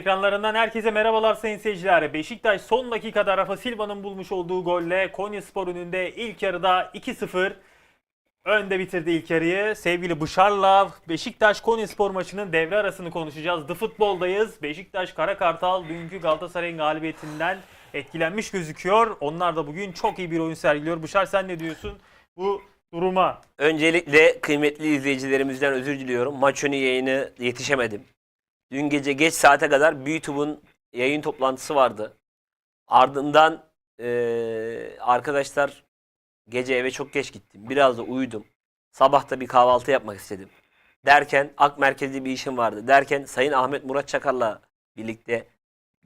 Ekranlarından herkese merhabalar sayın seyirciler. Beşiktaş son dakikada Rafa Silva'nın bulmuş olduğu golle Konyaspor önünde ilk yarıda 2-0 önde bitirdi ilk yarıyı. Sevgili Bışar'la Beşiktaş Konyaspor maçının devre arasını konuşacağız. The Futbol'dayız. Beşiktaş Kara Kartal dünkü Galatasaray'ın galibiyetinden etkilenmiş gözüküyor. Onlar da bugün çok iyi bir oyun sergiliyor. Bışar sen ne diyorsun bu duruma? Öncelikle kıymetli izleyicilerimizden özür diliyorum. Maç önü yayını yetişemedim. Dün gece geç saate kadar YouTube'un yayın toplantısı vardı. Ardından eee, arkadaşlar gece eve çok geç gittim. Biraz da uyudum. Sabah da bir kahvaltı yapmak istedim. Derken Ak Merkez'de bir işim vardı. Derken Sayın Ahmet Murat Çakar'la birlikte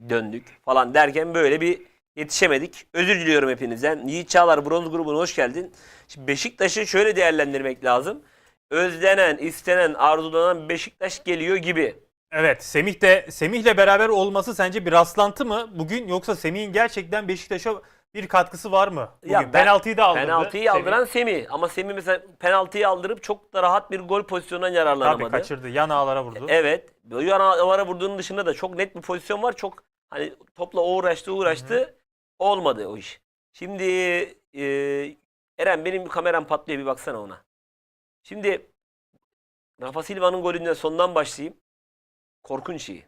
döndük falan derken böyle bir yetişemedik. Özür diliyorum hepinizden. Yiğit Çağlar bronz grubuna hoş geldin. Şimdi Beşiktaş'ı şöyle değerlendirmek lazım. Özlenen, istenen, arzulanan Beşiktaş geliyor gibi. Evet Semih de Semih'le beraber olması sence bir rastlantı mı bugün yoksa Semih'in gerçekten Beşiktaş'a bir katkısı var mı? Bugün Ya ben- penaltıyı da aldırdı. Penaltıyı Semih. aldıran Semih. Ama Semih mesela penaltıyı aldırıp çok da rahat bir gol pozisyonundan Tabii yararlanamadı. kaçırdı. Yan ağlara vurdu. Evet. Bu yana vurduğunun dışında da çok net bir pozisyon var. Çok hani topla uğraştı uğraştı. Olmadı o iş. Şimdi e, Eren benim kameram patlıyor bir baksana ona. Şimdi Rafa Silva'nın golünden sondan başlayayım. Korkunç iyi.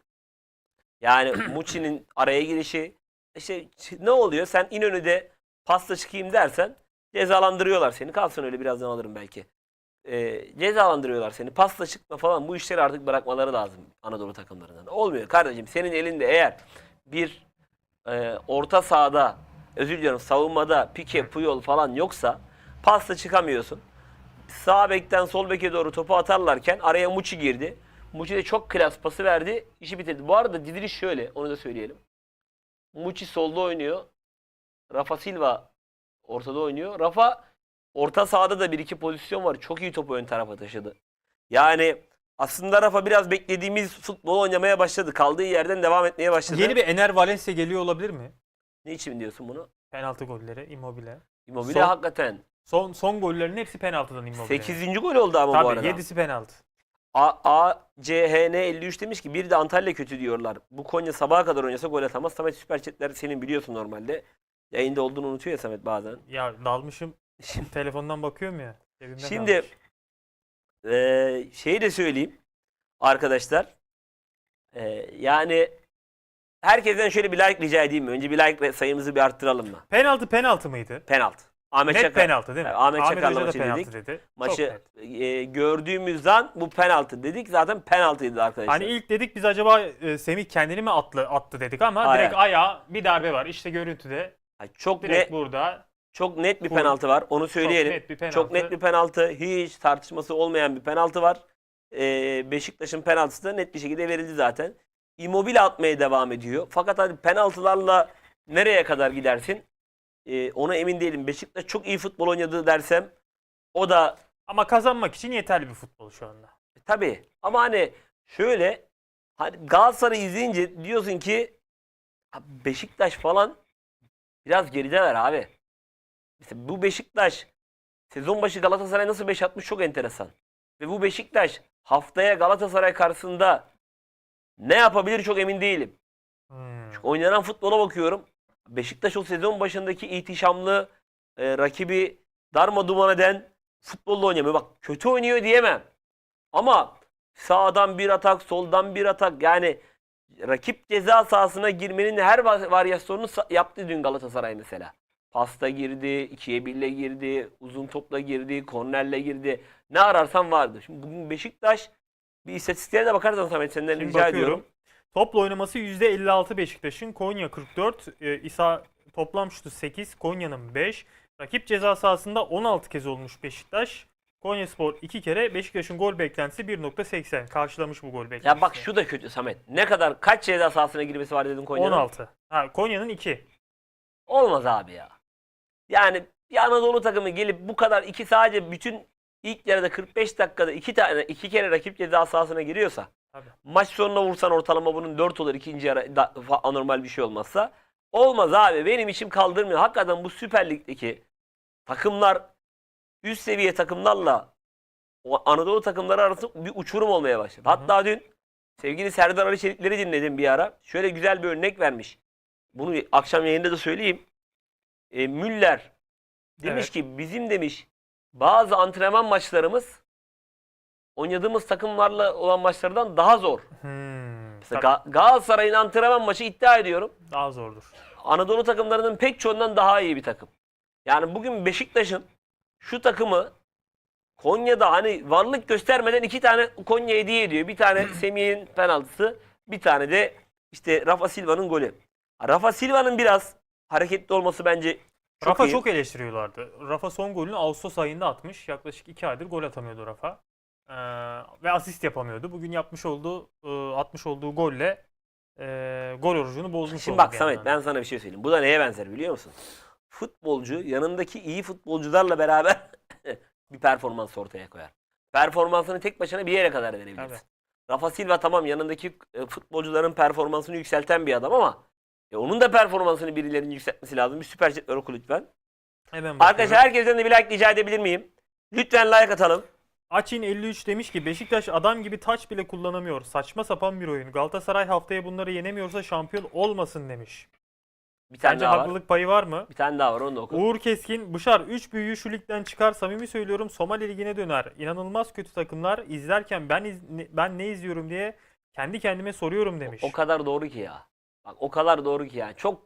Yani Muçi'nin araya girişi işte ne oluyor? Sen İnönü'de pasta çıkayım dersen cezalandırıyorlar seni. Kalsın öyle birazdan alırım belki e, cezalandırıyorlar seni. Pasta çıkma falan bu işleri artık bırakmaları lazım Anadolu takımlarından. Olmuyor kardeşim. Senin elinde eğer bir e, orta sahada özür diliyorum savunmada pike puyol falan yoksa pasta çıkamıyorsun. Sağ bekten sol beke doğru topu atarlarken araya Muçi girdi. Muçi de çok klas pası verdi. işi bitirdi. Bu arada diziliş şöyle. Onu da söyleyelim. Muçi solda oynuyor. Rafa Silva ortada oynuyor. Rafa orta sahada da bir iki pozisyon var. Çok iyi topu ön tarafa taşıdı. Yani aslında Rafa biraz beklediğimiz futbol oynamaya başladı. Kaldığı yerden devam etmeye başladı. Yeni bir Ener Valencia geliyor olabilir mi? Ne için diyorsun bunu? Penaltı golleri Immobile. Immobile Son- hakikaten. Son son gollerin hepsi penaltıdan Immobile. 8. gol oldu ama bu Tabii arada. 7'si penaltı. A, A, C, H, N 53 demiş ki bir de Antalya kötü diyorlar. Bu Konya sabaha kadar oynasa gol atamaz. Samet Süper Chat'ler senin biliyorsun normalde. Yayında olduğunu unutuyor ya Samet bazen. Ya dalmışım. Telefondan bakıyorum ya. Şimdi dalmış. eee şeyi de söyleyeyim arkadaşlar. Eee, yani herkesten şöyle bir like rica edeyim mi? Önce bir like sayımızı bir arttıralım mı? penaltı penaltı mıydı? Penaltı. Ahmet Net Çakar. penaltı değil mi? Ahmet Çakar'la da maçı penaltı dedik. dedi. Çok Maçı eee, gördüğümüz an bu penaltı dedik. Zaten penaltıydı arkadaşlar. Hani ilk dedik biz acaba e, Semih kendini mi atlı, attı dedik ama Hayır. direkt ayağa bir darbe var. İşte görüntüde Yani çok direkt net burada çok net bir penaltı var. Onu söyleyelim. net bir penaltı. Çok net bir penaltı. Hiç tartışması olmayan bir penaltı var. Ee, Beşiktaş'ın penaltısı da net bir şekilde verildi zaten. Immobile atmaya devam ediyor. Fakat hadi penaltılarla nereye kadar gidersin? Ee, ona emin değilim. Beşiktaş çok iyi futbol oynadı dersem o da ama kazanmak için yeterli bir futbol şu anda. e, tabii. Ama hani şöyle hani Galatasaray'ı izleyince diyorsun ki "Abi Beşiktaş falan biraz gerideler abi. Mesela bu Beşiktaş sezon başı Galatasaray nasıl 5 atmış çok enteresan. Ve bu Beşiktaş haftaya Galatasaray karşısında ne yapabilir çok emin değilim. Hmm. Oynanan futbola bakıyorum. Beşiktaş o sezon başındaki ihtişamlı e, rakibi darma duman eden futbolla oynamıyor. Bak kötü oynuyor diyemem. Ama sağdan bir atak, soldan bir atak yani rakip ceza sahasına girmenin her va- varyasyonunu yaptı dün Galatasaray mesela. Pasta girdi, ikiye birle girdi, uzun topla girdi, kornerle girdi. Ne ararsan vardı. Şimdi bugün Beşiktaş bir istatistiklere de bakarsan Samet senden Şimdi rica bakıyorum. ediyorum. Topla oynaması %56 Beşiktaş'ın. Konya 44. E, İsa toplam şutu 8. Konya'nın 5. Rakip ceza sahasında 16 kez olmuş Beşiktaş. Konyaspor 2 kere. Beşiktaş'ın gol beklentisi 1.80. Karşılamış bu gol beklentisini. Ya bak şu da kötü Samet. Ne kadar kaç ceza sahasına girmesi var dedin Konya'nın? 16. Ha, Konya'nın 2. Olmaz abi ya. Yani bir Anadolu takımı gelip bu kadar iki sadece bütün ilk yarıda 45 dakikada iki tane iki kere rakip ceza sahasına giriyorsa Tabii. maç sonuna vursan ortalama bunun 4 olur ikinci yarı da- anormal bir şey olmazsa olmaz abi benim içim kaldırmıyor. Hakikaten bu Süper Lig'deki takımlar üst seviye takımlarla o Anadolu takımları arasında bir uçurum olmaya başladı. Hı hı. Hatta dün Sevgili Serdar Ali Çelikleri dinledim bir ara. Şöyle güzel bir örnek vermiş. Bunu akşam yayında da söyleyeyim. E, Müller demiş Evet. ki bizim demiş bazı antrenman maçlarımız oynadığımız takımlarla olan maçlardan daha zor. Hmm, Mesela Ga- Galatasaray'ın antrenman maçı iddia ediyorum. daha zordur. Anadolu takımlarının pek çoğundan daha iyi bir takım. Yani bugün Beşiktaş'ın şu takımı Konya'da hani varlık göstermeden iki tane Konya hediye ediyor. Bir tane Semih'in penaltısı, bir tane de işte Rafa Silva'nın golü. Rafa Silva'nın biraz hareketli olması bence çok Rafa iyi. çok eleştiriyorlardı. Rafa son golünü Ağustos ayında atmış. Yaklaşık 2 aydır gol atamıyordu Rafa. Ee, ve asist yapamıyordu. Bugün yapmış olduğu e, atmış olduğu golle e, gol orucunu bozmuş Şimdi oldu bak Samet ben sana bir şey söyleyeyim. Bu da neye benzer biliyor musun? Futbolcu yanındaki iyi futbolcularla beraber bir performans ortaya koyar. Performansını tek başına bir yere kadar verebilirsin. Tabii. Rafa Silva tamam yanındaki e, futbolcuların performansını yükselten bir adam ama e, onun da performansını birilerinin yükseltmesi lazım. Bir süper chatler oku lütfen. Hemen Arkadaşlar bakıyorum. herkesten de bir like rica edebilir miyim? Lütfen like atalım. Açin 53 demiş ki Beşiktaş adam gibi taç bile kullanamıyor. Saçma sapan bir oyun. Galatasaray haftaya bunları yenemiyorsa şampiyon olmasın demiş. Bir tane Bence daha var. haklılık payı var mı? Bir tane daha var onu da oku. Uğur Keskin, Bışar 3 büyüğü şu ligden çıkar. Samimi söylüyorum Somali Ligi'ne döner. İnanılmaz kötü takımlar. İzlerken ben iz- ben ne izliyorum diye kendi kendime soruyorum demiş. O kadar doğru ki ya. Bak o kadar doğru ki ya. Çok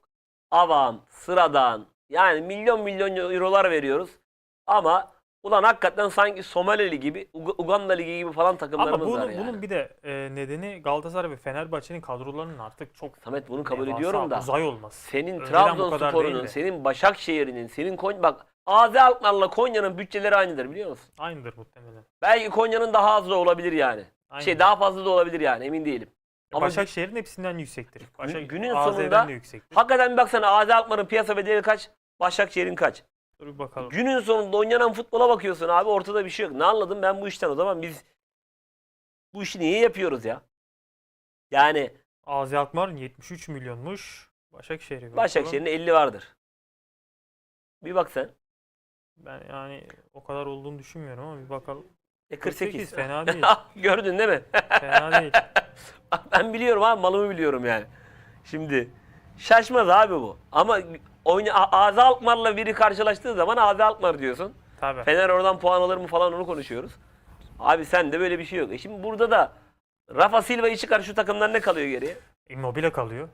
avam, sıradan. Yani milyon milyon eurolar veriyoruz. Ama ulan hakikaten sanki Somali Ligi gibi, Ug- Uganda Ligi gibi falan Ama takımlarımız bunun, var yani. bunun bir de e, nedeni Galatasaray ve Fenerbahçe'nin kadrolarının artık çok Samet bunu kabul devasa, ediyorum da. uzay olması. Senin Trabzonspor'unun, senin Başakşehir'inin, senin Konya... Bak AZ Alkmaar'la Konya'nın bütçeleri aynıdır biliyor musun? Aynıdır muhtemelen. Belki Konya'nın daha az da olabilir yani. Aynıdır. Şey daha fazla da olabilir yani emin değilim. Ama Başakşehir'in hepsinden yüksektir. Başak, günün AZ'den sonunda de yüksektir. hakikaten bir baksana AZ Alkmaar'ın piyasa bedeli kaç? Başakşehir'in kaç? Dur bir bakalım. Günün sonunda oynanan futbola bakıyorsun abi ortada bir şey yok. Ne anladım ben bu işten o zaman biz bu işi niye yapıyoruz ya? Yani AZ Alkmaar'ın 73 milyonmuş. Başakşehir'e. Başakşehir'in 50 vardır. Bir bak sen. Ben yani o kadar olduğunu düşünmüyorum ama bir bakalım. E 48. fena değil. Gördün değil mi? Fena değil. ben biliyorum abi malımı biliyorum yani. Şimdi şaşmaz abi bu. Ama oyna A- AZ Alkmaar'la biri karşılaştığı zaman AZ Alkmaar diyorsun. Tabii. Fener oradan puan alır mı falan onu konuşuyoruz. Abi sen de böyle bir şey yok. E şimdi burada da Rafa Silva'yı çıkar şu takımdan ne kalıyor geriye? Immobile kalıyor.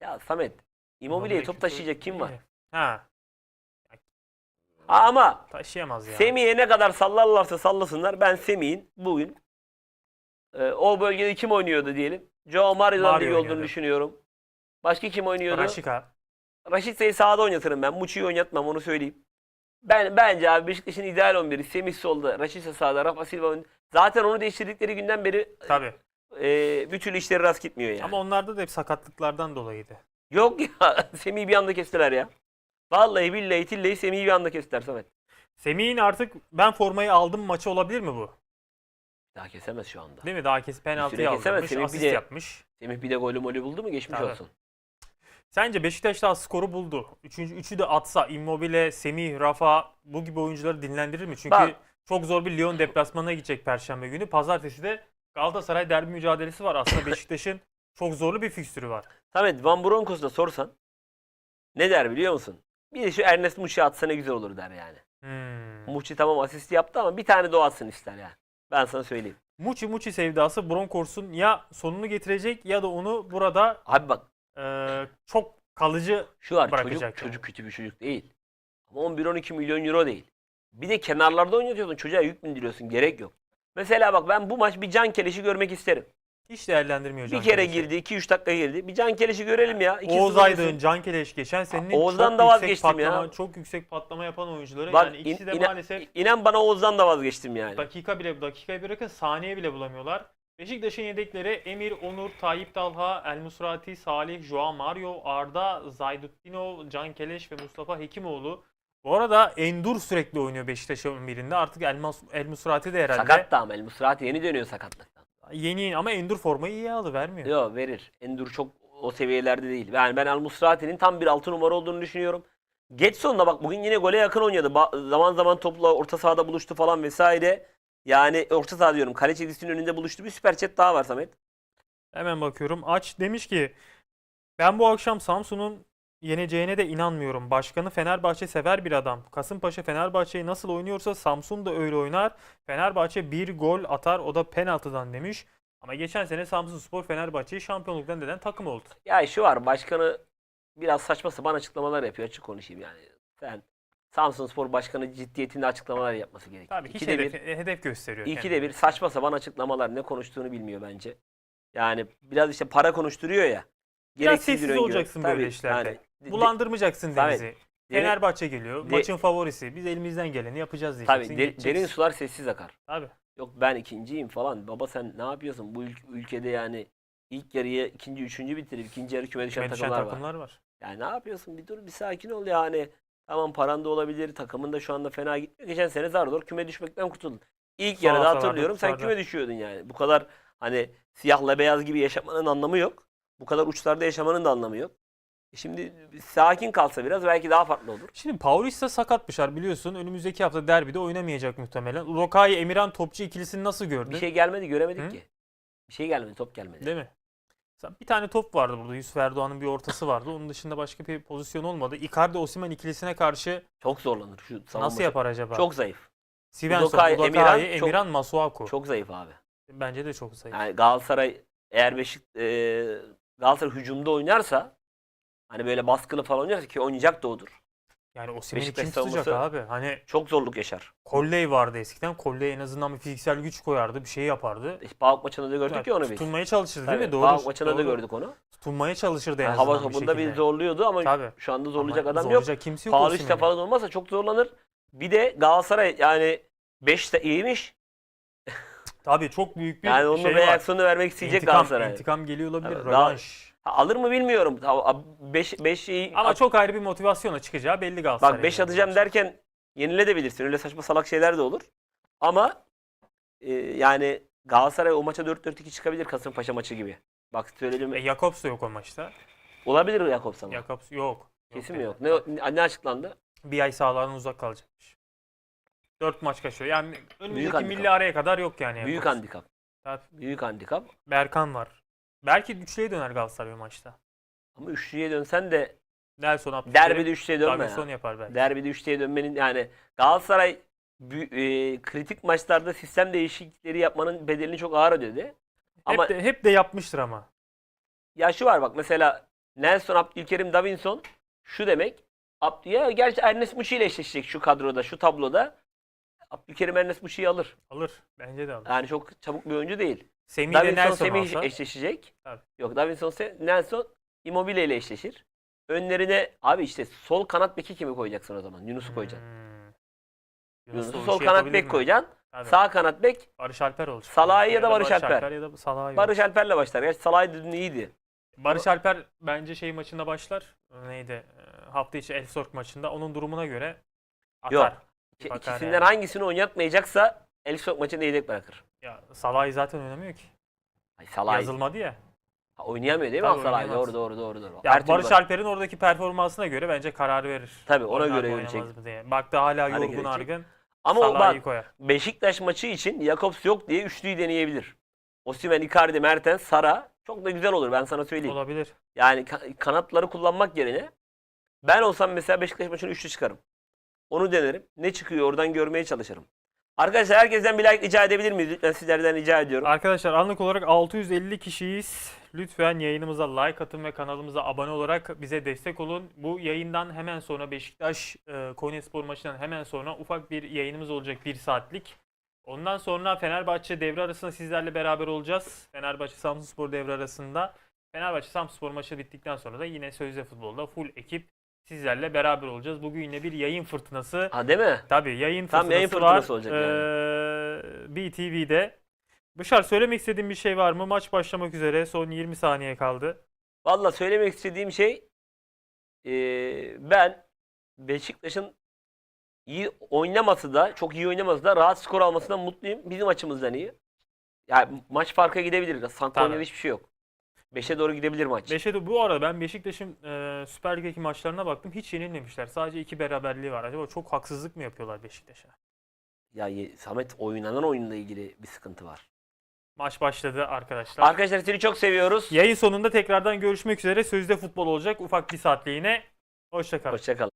Ya Samet, Immobile'yi top taşıyacak kim var? Ha, ama taşıyamaz ya. Semih'e ne kadar sallarlarsa sallasınlar. Ben Semih'in bugün e, o bölgede kim oynuyordu diyelim. Joe Mario iyi olduğunu oynuyordu. düşünüyorum. Başka kim oynuyordu? Raşika. Raşit Sey'i sağda oynatırım ben. Muçi'yi oynatmam onu söyleyeyim. Ben bence abi Beşiktaş'ın ideal 11'i Semih solda, Raşit Sey sağda, Rafa Silva ön- Zaten onu değiştirdikleri günden beri Tabii. e, bir türlü işleri rast gitmiyor yani. Ama onlarda da hep sakatlıklardan dolayıydı. Yok ya Semih'i bir anda kestiler ya. Vallahi billahi tillahi Semih'i bir anda kestiler Samet. Semih'in artık ben formayı aldım maçı olabilir mi bu? Daha kesemez şu anda. Değil mi? Daha kes penaltıyı Üstüne kesemez. aldırmış, Semih bir asist de- yapmış. Semih bir de golü molü buldu mu geçmiş Tabii. olsun. Sence Beşiktaş daha skoru buldu. Üçüncü, üçü de atsa Immobile, Semih, Rafa bu gibi oyuncuları dinlendirir mi? Çünkü Bak. çok zor bir Lyon deplasmanına gidecek Perşembe günü. Pazartesi de Galatasaray derbi mücadelesi var. Aslında Beşiktaş'ın çok zorlu bir fikstürü var. Samet Van Bronckhorst'a sorsan ne der biliyor musun? Bir de şu Ernest Muçi atsa ne güzel olur der yani. Hmm. Muçi tamam asist yaptı ama bir tane de o atsın ister yani. Ben sana söyleyeyim. Muçi Muçi sevdası Broncors'un ya sonunu getirecek ya da onu burada Abi bak e, çok kalıcı şu var Bırakacak çocuk, yani. çocuk kötü bir çocuk değil. Ama 11-12 milyon euro değil. Bir de kenarlarda oynatıyorsun çocuğa yük bindiriyorsun gerek yok. Mesela bak ben bu maç bir can keleşi görmek isterim. Hiç değerlendirmiyor Can bir kere Keleş'i. girdi 2-3 dakika girdi. Bir can keleşi görelim ya. İkisi Oğuz de Aydın. Can Keleş geçen senenin Oğuz'dan çok da yüksek vazgeçtim ya. patlama, çok yüksek patlama yapan oyuncuları. Bak yani ikisi in- de ina- maalesef inan bana Oğuz'dan da vazgeçtim yani. dakika bile dakikayı bırakın saniye bile bulamıyorlar. Beşiktaş'ın yedekleri Emir, Onur, Tayyip Talha, El Musrati, Salih, Joao Mario, Arda, Zaydutdinov, Can Keleş ve Mustafa Hekimoğlu. Bu arada Endur sürekli oynuyor Beşiktaş'ın birinde. Artık El, Mas- El Musrati de herhalde Sakat da ama El Musrati yeni dönüyor sakatlıktan. Yeni ama Endur formayı iyi aldı vermiyor. Yok verir. Endur çok o seviyelerde değil. Yani ben El Musrati'nin tam bir altı numara olduğunu düşünüyorum. Getson da bak bugün yine gole yakın oynadı. Ba- zaman zaman topla orta sahada buluştu falan vesaire. Yani orta saha diyorum. Kale çizgisinin önünde buluştu. Bir süper chat daha var Samet. Hemen bakıyorum. Aç demiş ki ben bu akşam Samsun'un yeneceğine de inanmıyorum. Başkanı Fenerbahçe sever bir adam. Kasımpaşa Fenerbahçe'yi nasıl oynuyorsa Samsun da öyle oynar. Fenerbahçe bir gol atar o da penaltıdan demiş. Ama geçen sene Samsunspor Fenerbahçe'yi şampiyonluktan deden takım oldu. Ya şu var başkanı biraz saçma sapan açıklamalar yapıyor açık konuşayım yani. Sen Samsun Spor Başkanı ciddiyetinde açıklamalar yapması gerekiyor. Tabii hiç İkide hedef, bir, hedef gösteriyor. ikide kendine. bir saçma sapan açıklamalar ne konuştuğunu bilmiyor bence. Yani biraz işte para konuşturuyor ya. Biraz sessiz olacaksın böyle Tabii, işlerde. yani Bulandırmayacaksın Tabii. denizi. derin- Fenerbahçe geliyor. de- maçın favorisi. Biz elimizden geleni yapacağız diyeceksin. Tabii de- geçeceksin. derin sular sessiz akar. Tabii. Yok ben ikinciyim falan. Baba sen ne yapıyorsun? Bu ül- ülkede yani ilk yarıyı ikinci, üçüncü bitirip ikinci yarı küme düşen Küme düşen takımlar var. takımlar var. Yani ne yapıyorsun? Bir dur bir sakin ol yani. Tamam paran da olabilir. Takımın da şu anda fena gitmiyor. Geçen sene zar zor küme düşmekten kurtuldun. İlk yarıda haftalarda, hatırlıyorum sen uçlarda. küme düşüyordun yani. Bu kadar hani siyahla beyaz gibi yaşamanın anlamı yok. Bu kadar uçlarda yaşamanın da anlamı yok. Şimdi sakin kalsa biraz belki daha farklı olur. Şimdi Paulista sakatmışlar biliyorsun. Önümüzdeki hafta derbide oynamayacak muhtemelen. Rokai Emirhan topçu ikilisini nasıl gördün? Bir şey gelmedi göremedik Hı? ki. Bir şey gelmedi top gelmedi. Değil mi? Bir tane top vardı burada. Yusuf Erdoğan'ın bir ortası vardı. Onun dışında başka bir pozisyon olmadı. Icardi Osimhen ikilisine karşı Çok zorlanır şu savunması. nasıl yapar acaba? Çok zayıf. Svensson, Udokai, Emirhan Emirhan, çok- Masuaku. Çok zayıf abi. Bence de çok zayıf. Yani Galatasaray eğer Beşik e, Galatasaray hücumda oynarsa hani böyle baskılı falan oynarsa ki oynayacak da odur. Yani Beşiktaş kim tutacak savunması- abi? Hani Çok zorluk yaşar. Kolley vardı eskiden. Kolley en azından bir fiziksel güç koyardı. Bir şey yapardı. İşte PAOK maçında da gördük ya onu biz. Tutunmaya çalışırdı değil Tabii, mi? Doğru. PAOK maçında da doğru. gördük onu. Tutunmaya çalışırdı en Yani azından hava topunda bir şekilde. zorluyordu ama Tabii. şu anda zorlayacak Ama adam yok. zorlayacak kimse yok Paulista Osimhen'i. falan olmazsa çok zorlanır. Bir de Galatasaray yani 5'te iyiymiş. Tabii çok büyük bir Yani onun şey var. reaksiyonu vermek isteyecek İntikam, Galatasaray. intikam geliyor olabilir. Tabii, Rövanş. Alır mı bilmiyorum. 5 5 Ama çok ayrı bir motivasyona çıkacağı belli Galatasaray'ın. Bak 5 atacağım derken yeniledebilirsin. Öyle saçma salak şeyler de olur. Ama e, yani Galatasaray o maça 4-4-2 çıkabilir Kasımpaşa maçı gibi. Bak söyledim. E, Jakobs da yok o maçta. Olabilir Jakobs ama. Jakobs yok. Kesin mi dedi. yok? Ne, ne açıklandı? Bir ay sahalardan uzak kalacakmış. 4 maç kaçıyor. Yani önümüzdeki handikap. milli araya kadar yok yani. Büyük Jakobs. handikap. Tabii. Büyük handikap. Berkan var. Belki üçlüye döner Galatasaray o maçta. Ama üçlüye dönsen de Nelson Abdülkerim. derbide üçlüye dönme Davinson ya. yapar belki. Derbide üçlüye dönmenin yani Galatasaray bü- e, kritik maçlarda sistem değişiklikleri yapmanın bedelini çok ağır ödedi. Ama hep, de, hep de yapmıştır ama. Ya şu var bak mesela Nelson, Abdülkerim, Davinson şu demek. Abdü ya gerçi Ernest Muçi ile eşleşecek şu kadroda, şu tabloda. Abdülkerim Ernest Muçi'yi alır. Alır. Bence de alır. Yani çok çabuk bir oyuncu değil. Semih ile Davinson Nelson Semih alsa. eşleşecek. Tabii. Yok Davinson Se- Nelson Immobile ile eşleşir. Önlerine abi işte sol kanat beki kimi koyacaksın o zaman? Yunus'u koyacaksın. Hmm. Yunus'u o sol işi kanat yapabilir bek mi? koyacaksın. Tabii. Sağ kanat bek Barış Alper olacak. Salah'ı ya da Barış Alper. ya da Salah'ı Barış Alper'le başlar. Gerçi Salah dün iyiydi. Barış Alper bence şey maçında başlar. Neydi? Ee, Hafta içi Elfsborg maçında. Onun durumuna göre atar. Yok. İki- Bakar İkisinden yani. hangisini oynatmayacaksa Elfsborg maçında yedek bırakır. Ya Salah'ı zaten oynamıyor ki. Ay Salah Yazılmadı ya. Ha, oynayamıyor değil mi Tabii, Salah? oynayamaz. Doğru doğru doğru doğru. Ya Her türlü Barış bak- Alper'in oradaki performansına göre bence karar verir. Tabii, ona Oynar mı, göre oynamaz görecek. mı diye. Baktı hala Hani yorgun görecek. argın. Ama o Salah'ı bak koyar. Beşiktaş maçı için Jakobs yok diye üçlüyü deneyebilir. Osimhen, Icardi, Mertens, Sara çok da güzel olur ben sana söyleyeyim. Olabilir. Yani ka- kanatları kullanmak yerine ben olsam mesela Beşiktaş maçını üçlü çıkarım. Onu denerim. Ne çıkıyor oradan görmeye çalışırım. Arkadaşlar herkesten bir like rica edebilir miyiz? Lütfen sizlerden rica ediyorum. Arkadaşlar anlık olarak 650 kişiyiz. Lütfen yayınımıza like atın ve kanalımıza abone olarak bize destek olun. Bu yayından hemen sonra Beşiktaş e, Konyaspor maçından hemen sonra ufak bir yayınımız olacak bir saatlik. Ondan sonra Fenerbahçe devre arasında sizlerle beraber olacağız. Fenerbahçe Samsunspor devre arasında. Fenerbahçe Samsunspor maçı bittikten sonra da yine Sözde Futbol'da full ekip sizlerle beraber olacağız. Bugün yine bir yayın fırtınası Ha değil mi? Tabii yayın Tam fırtınası, yayın fırtınası var. olacak Ee, BTV'de. Bışar söylemek istediğin bir şey var mı? Maç başlamak üzere. Son 20 saniye kaldı. Valla söylemek istediğim şey ben Beşiktaş'ın iyi oynaması da çok iyi oynaması da rahat skor almasından mutluyum. Bizim açımızdan iyi. Yani maç farka gidebilir. Tabii. hiçbir şey yok. 5'e doğru gidebilir maç. Beşe de bu arada ben Beşiktaş'ın e, Süper Lig'deki maçlarına baktım. Hiç yenilmemişler. Sadece iki beraberliği var. Acaba çok haksızlık mı yapıyorlar Beşiktaş'a? Ya ye- Samet oynanan oyunla ilgili bir sıkıntı var. Maç başladı arkadaşlar. Arkadaşlar seni çok seviyoruz. Yayın sonunda tekrardan görüşmek üzere. Sözde futbol olacak ufak bir saatliğine. Hoşçakalın. Hoşçakalın.